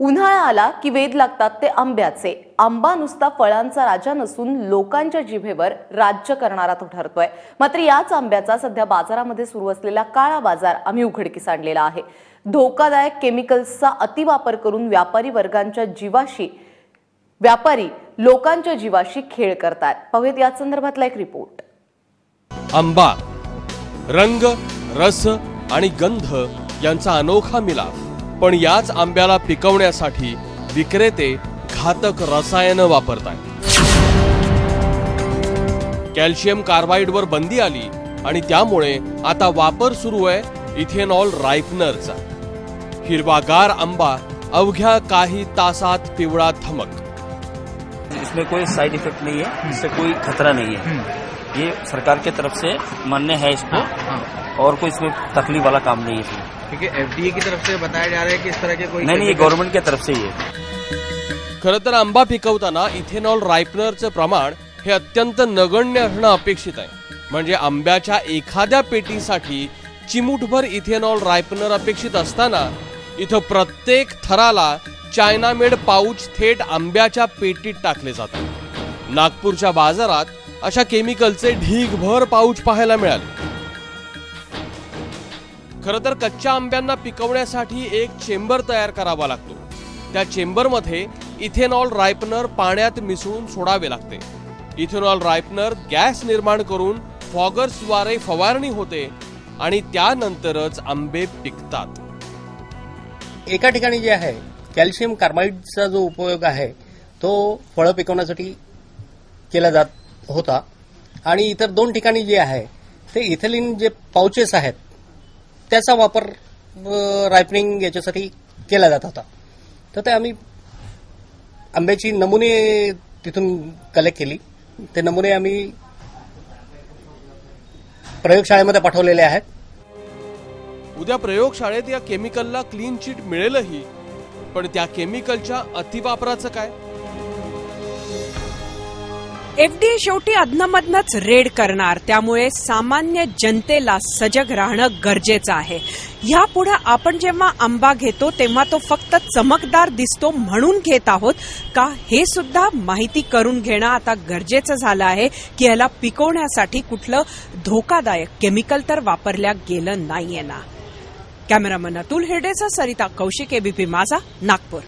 उन्हाळा आला की वेध लागतात ते आंब्याचे. आंबा नुसता फळांचा राजा नसून लोकांच्या जिभेवर राज्य करणारा तो ठरतोय मात्र याच आंब्याचा सध्या बाजारामध्ये सुरू असलेला काळा बाजार आम्ही उघडकीस आणलेला आहे. धोकादायक केमिकल्सचा अतिवापर करून व्यापारी वर्गांच्या जीवाशी व्यापारी लोकांच्या जीवाशी खेळ करतात पाहूयात या संदर्भातला एक रिपोर्ट. आंबा रंग रस आणि गंध यांचा अनोखा मिलाफ. पण याच आंब्याला पिकवण्यासाठी विक्रेते घातक रसायनं वापरतात कॅल्शियम कार्बाईडवर बंदी आली आणि त्यामुळे आता वापर सुरू आहे इथेनॉल रायफनरचा हिरवागार आंबा अवघ्या काही तासात पिवळा थमक. इसमें कोई साइड इफ़ेक्ट नहीं है इससे कोई खतरा नहीं है। ये सरकार की तरफ़ से मान्य है इसको और कोई इसमें तकलीफ़ वाला काम नहीं है इसमें। क्योंकि एफडीए की तरफ़ से बताया जा रहा है कि इस तरह के कोई नहीं नहीं ये गवर्नमेंट की तरफ़ से ही है। खरं तर आंबा पिकवताना इथेनॉल रायपनरचं प्रमाण हे अत्यंत नगण्य असणं अपेक्षित आहे. म्हणजे आंब्याच्या एखाद्या पेटीसाठी चिमूटभर इथेनॉल रायपनर अपेक्षित असताना इथं प्रत्येक थराला चायना मेड पाऊच थेट आंब्याच्या पेटीत टाकले जातात नागपूरच्या बाजारात अशा केमिकलचे ढीगभर पाऊच पाहायला मिळाले. खरं तर कच्च्या आंब्यांना पिकवण्यासाठी एक चेंबर तयार करावा लागतो. त्या चेंबरमध्ये इथेनॉल रायपनर पाण्यात मिसळून सोडावे लागते. इथेनॉल रायपनर गॅस निर्माण करून फॉगर्सद्वारे फवारणी होते आणि त्यानंतरच आंबे पिकतात. एका ठिकाणी जे आहे कॅल्शियम कार्बाईडचा जो उपयोग आहे तो फळं पिकवण्यासाठी केला जात होता. आणि इतर दोन ठिकाणी जे आहे ते इथेलिन जे पाउचेस आहेत त्याचा वापर रायपनिंग याच्यासाठी केला जात होता. तर ते आम्ही आंब्याची नमुने तिथून कलेक्ट केली. ते नमुने आम्ही प्रयोगशाळेमध्ये पाठवलेले आहेत. उद्या प्रयोगशाळेत या केमिकलला क्लीन चिट मिळेलही पण त्या केमिकलच्या अतिवापराचं काय? एफडीए शेवटी अधनमधनच रेड करणार. त्यामुळे सामान्य जनतेला सजग राहणं गरजेचं आहे. ह्यापुढे आपण जेव्हा आंबा घेतो तेव्हा तो फक्त चमकदार दिसतो म्हणून घेत आहोत. का हे सुद्धा माहिती करून घेणं आता गरजेचं झालं आहे की याला पिकवण्यासाठी कुठलं धोकादायक केमिकल तर वापरल्या गेलं नाहीये ना. कॅमेरामन अतुल हिरडेचा सरिता कौशिक एबीपी माझा नागपूर.